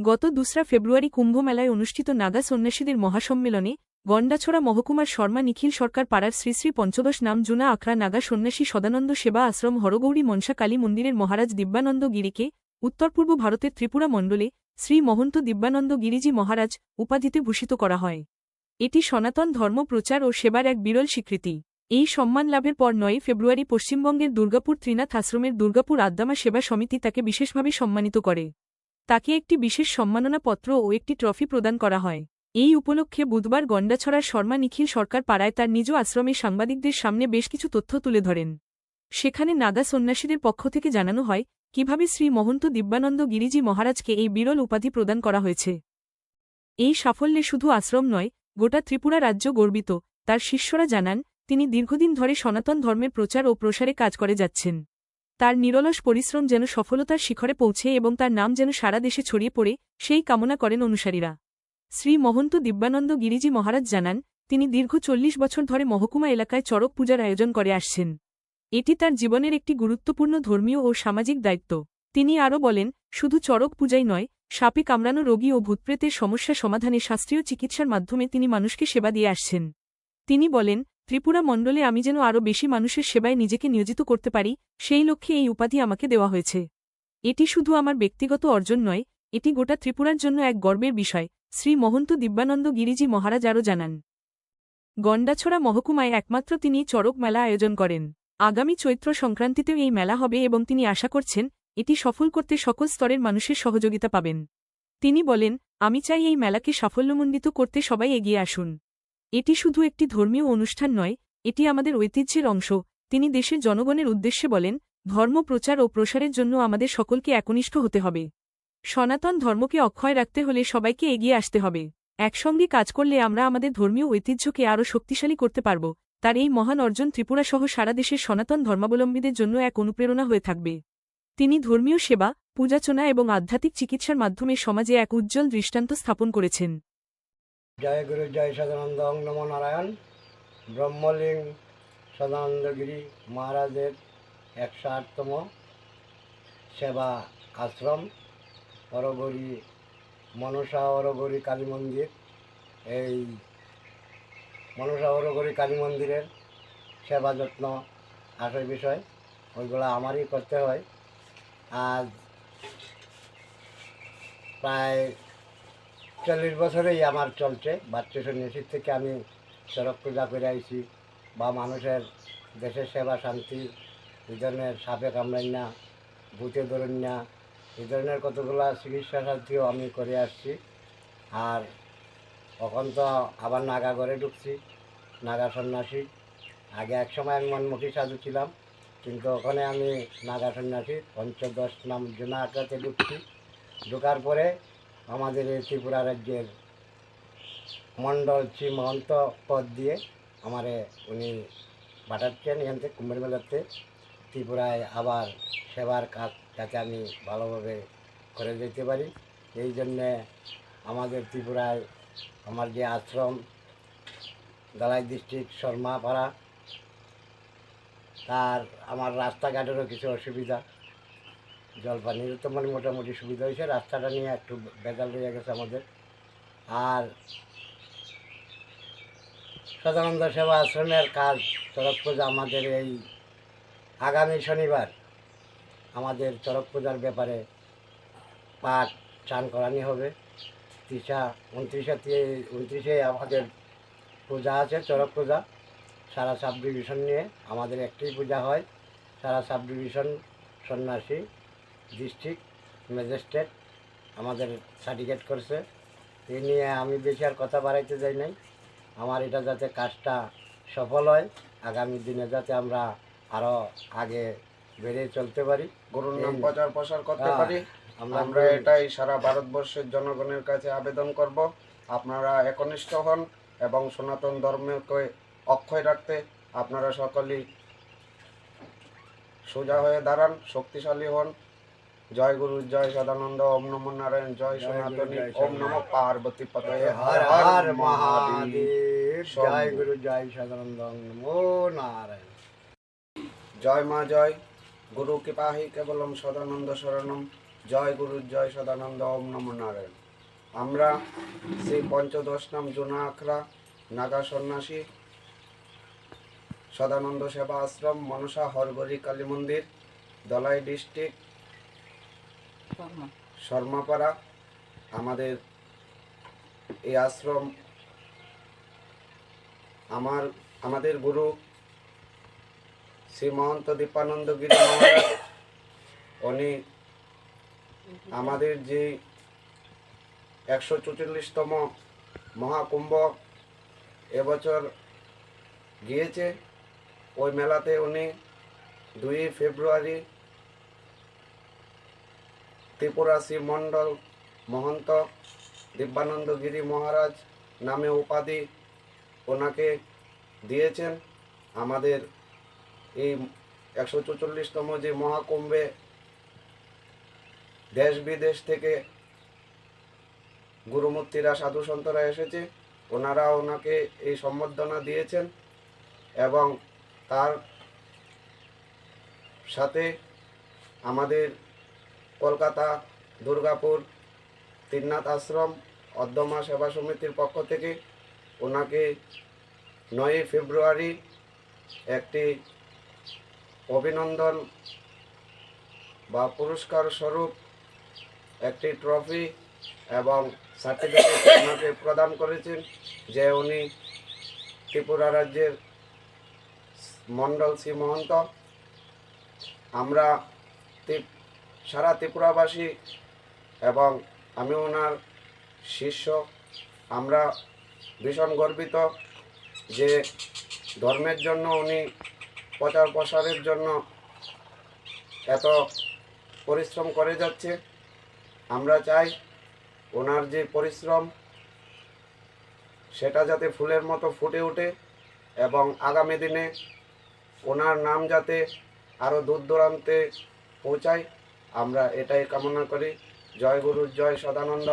গত দুসরা ফেব্রুয়ারি কুম্ভমেলায় অনুষ্ঠিত নাগা সন্ন্যাসীদের মহাসম্মেলনে গন্ডাছড়া মহকুমার শর্মা নিখিল সরকার পাড়ার শ্রী শ্রী পঞ্চদশ নাম জুনা আখড়া নাগা সন্ন্যাসী সদানন্দ সেবা আশ্রম হরগৌরী মনসা কালী মন্দিরের মহারাজ দিব্যানন্দ গিরিকে উত্তরপূর্ব ভারতের ত্রিপুরা মণ্ডলে শ্রী মহন্ত দিব্যানন্দ গিরিজি মহারাজ উপাধিতে ভূষিত করা হয়। এটি সনাতন ধর্ম প্রচার ও সেবার এক বিরল স্বীকৃতি। এই সম্মান লাভের পর নয় ফেব্রুয়ারি পশ্চিমবঙ্গের দুর্গাপুর ত্রিনাথ আশ্রমের দুর্গাপুর আদ্দামা সেবা সমিতি তাকে বিশেষভাবে সম্মানিত করে। তাকে একটি বিশেষ সম্মাননা পত্র ও একটি ট্রফি প্রদান করা হয়। এই উপলক্ষে বুধবার গন্ডাছড়ার শর্মা নিখিল সরকার পাড়ায় তার নিজ আশ্রমে সাংবাদিকদের সামনে বেশ কিছু তথ্য তুলে ধরেন। সেখানে নাগা সন্ন্যাসীদের পক্ষ থেকে জানানো হয়, কীভাবে শ্রী মহন্ত দিব্যানন্দ গিরিজি মহারাজকে এই বিরল উপাধি প্রদান করা হয়েছে। এই সাফল্যে শুধু আশ্রম নয়, গোটা ত্রিপুরা রাজ্য গর্বিত। তার শিষ্যরা জানান, তিনি দীর্ঘদিন ধরে সনাতন ধর্মের প্রচার ও প্রসারে কাজ করে যাচ্ছেন। তার নিরলস পরিশ্রম যেন সফলতার শিখরে পৌঁছে এবং তার নাম যেন সারা দেশে ছড়িয়ে পড়ে, সেই কামনা করেন অনুসারীরা। শ্রী মহন্ত দিব্যানন্দ গিরিজি মহারাজ জানান, তিনি দীর্ঘ চল্লিশ বছর ধরে মহকুমা এলাকায় চড়ক পূজার আয়োজন করে আসছেন। এটি তার জীবনের একটি গুরুত্বপূর্ণ ধর্মীয় ও সামাজিক দায়িত্ব। তিনি আরও বলেন, শুধু চড়ক পূজাই নয়, সাপে কামড়ানো রোগী ও ভূতপ্রেতের সমস্যা সমাধানে শাস্ত্রীয় চিকিৎসার মাধ্যমে তিনি মানুষকে সেবা দিয়ে আসছেন। তিনি বলেন ত্রিপুরা মণ্ডলে আমি যেন আরও বেশি মানুষের সেবায় নিজেকে নিয়োজিত করতে পারি, সেই লক্ষ্যে এই উপাধি আমাকে দেওয়া হয়েছে। এটি শুধু আমার ব্যক্তিগত অর্জন নয়, এটি গোটা ত্রিপুরার জন্য এক গর্বের বিষয়, শ্রী মহন্ত দিব্যানন্দ গিরিজি মহারাজ আরও জানান। গন্ডাছড়া মহকুমায় একমাত্র তিনি চড়ক মেলা আয়োজন করেন। আগামী চৈত্র সংক্রান্তিতেও এই মেলা হবে এবং তিনি আশা করছেন, এটি সফল করতে সকল স্তরের মানুষের সহযোগিতা পাবেন। তিনি বলেন, আমি চাই এই মেলাকে সাফল্যমণ্ডিত করতে সবাই এগিয়ে আসুন। এটি শুধু একটি ধর্মীয় অনুষ্ঠান নয়, এটি আমাদের ঐতিহ্যের অংশ। তিনি দেশের জনগণের উদ্দেশ্যে বলেন, ধর্ম, প্রচার ও প্রসারের জন্য আমাদের সকলকে একনিষ্ঠ হতে হবে। সনাতন ধর্মকে অক্ষয় রাখতে হলে সবাইকে এগিয়ে আসতে হবে। একসঙ্গে কাজ করলে আমরা আমাদের ধর্মীয় ঐতিহ্যকে আরও শক্তিশালী করতে পারব। তার এই মহান অর্জন ত্রিপুরা সহ সারা দেশের সনাতন ধর্মাবলম্বীদের জন্য এক অনুপ্রেরণা হয়ে থাকবে। তিনি ধর্মীয় সেবা, পূজাচনা এবং আধ্যাত্মিক চিকিৎসার মাধ্যমে সমাজে এক উজ্জ্বল দৃষ্টান্ত স্থাপন করেছেন। জয় গুরু, জয় সদানন্দ অং নমো নারায়ণ। ব্রহ্মলিং সদানন্দগিরি মহারাজের একশো আটতম সেবা আশ্রম, অরগরি মনসা অরগরি কালী মন্দির। এই মনসা অরগরি কালী মন্দিরের সেবা যত্ন আসার বিষয় ওইগুলো আমারই করতে হয়। আজ প্রায় চল্লিশ বছরেই আমার চলছে। বাচ্চা সন্ন্যাসীর থেকে আমি সড়ক পূজা করে আইছি। বা মানুষের দেশের সেবা শান্তি, এই ধরনের সাপে কামড়াই না, ভূতে ধরেন না, এই ধরনের কতগুলো চিকিৎসা সাথীও আমি করে আসছি। আর এখন তো আবার নাগা ঘরে ঢুকছি, নাগা সন্ন্যাসী। আগে এক সময় আমি মনমুখী সাধু ছিলাম, কিন্তু ওখানে আমি নাগা সন্ন্যাসী, পঞ্চদশ নাম জোনা আঁকাতে ঢুকছি। ঢোকার পরে আমাদের এই ত্রিপুরা রাজ্যের মণ্ডল শ্রী মহন্ত পদ দিয়ে আমারে উনি পাঠাচ্ছেন। এখান থেকে কুম্ভের মেলাতে ত্রিপুরায় আবার সেবার কাজ যাতে আমি ভালোভাবে করে যেতে পারি। এই জন্যে আমাদের ত্রিপুরায় আমার যে আশ্রম, দালাই ডিস্ট্রিক্ট, শর্মাপাড়া, তার আমার রাস্তাঘাটেরও কিছু অসুবিধা। জলপানিরও তো মানে মোটামুটি সুবিধা হয়েছে। রাস্তাটা নিয়ে একটু বেদাল হয়ে গেছে আমাদের। আর সদানন্দ সেবা আশ্রমের কাজ চড়ক পূজা আমাদের এই আগামী শনিবার আমাদের চড়ক পূজার ব্যাপারে পাঠ চান করানি হবে। তিসা উনত্রিশে উনত্রিশে আমাদের পূজা আছে চড়ক পূজা। সারা সাব ডিভিশন নিয়ে আমাদের একটি পূজা হয়। সারা সাব ডিভিশন সন্ন্যাসী। ডিস্ট্রিক্ট ম্যাজিস্ট্রেট আমাদের সার্টিফিকেট করছে। এই নিয়ে আমি বেশি আর কথা বাড়াইতে যাই নাই। আমার এটা যাতে কাজটা সফল হয় আগামী দিনে যাতে আমরা আরও আগে বেড়ে চলতে পারি। গুরুর নাম প্রচার প্রসার করতে পারি। আমরা এটাই সারা ভারতবর্ষের জনগণের কাছে আবেদন করব। আপনারা একনিষ্ঠ হন এবং সনাতন ধর্মকে অক্ষয় রাখতে আপনারা সকলেই সোজা হয়ে দাঁড়ান শক্তিশালী হন। জয় গুরু জয় সদানন্দ ওম নমো নারায়ণ জয় সনাতনী ওম। নমো পার্বতী পতয়ে হর হর মহাদেব। জয় গুরু জয় সদানন্দ নমো নারায়ণ। জয় মা জয়। গুরু কৃপাহি কেবলম সদানন্দ শরণম। জয় গুরু জয় সদানন্দ ওম নমো নারায়ণ। আমরা শ্রী পঞ্চদশ নাম জোনা আখড়া নাগা সন্ন্যাসী সদানন্দ সেবা আশ্রম মনসা হরগরি কালী মন্দির দলাই ডিস্ট্রিক্ট শর্মাপাড়া, আমাদের এই আশ্রম, আমার, আমাদের গুরু শ্রী মহন্ত দীপানন্দ গিরি উনি আমাদের যে একশো চুচল্লিশতম মহাকুম্ভ এবছর গিয়েছে, ওই মেলাতে উনি দুই ফেব্রুয়ারি ত্রিপুরা শ্রী মণ্ডল, মহন্ত দিব্যানন্দ গিরি মহারাজ নামে উপাধি ওনাকে দিয়েছেন। আমাদের এই একশো চুচল্লিশতম যে মহাকুম্ভে দেশ বিদেশ থেকে গুরুমূর্তিরা সাধু সন্তরা এসেছে ওনারা ওনাকে এই সম্বর্ধনা দিয়েছেন এবং তার সাথে আমাদের কলকাতা, দুর্গাপুর তিননাথ আশ্রম অদ্যমা সেবা সমিতির পক্ষ থেকে ওনাকে নয়ই ফেব্রুয়ারি একটি অভিনন্দন বা পুরস্কার স্বরূপ একটি ট্রফি এবং সার্টিফিকেট ওনাকে প্রদান করেছেন যে উনি ত্রিপুরা রাজ্যের মণ্ডল শ্রী মহন্ত। আমরা সারা ত্রিপুরাবাসী এবং আমি ওনার শিষ্য। আমরা ভীষণ গর্বিত যে ধর্মের জন্য উনি প্রচার প্রসারের জন্য এত পরিশ্রম করে যাচ্ছে। আমরা চাই ওনার যে পরিশ্রম, সেটা যাতে ফুলের মতো ফুটে ওঠে এবং আগামী দিনে ওনার নাম যাতে আরও দূর দূরান্তে পৌঁছায়। আমরা এটাই কামনা করি। জয় গুরু জয় সদানন্দ।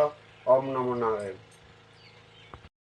ওম নম নারায়ণ।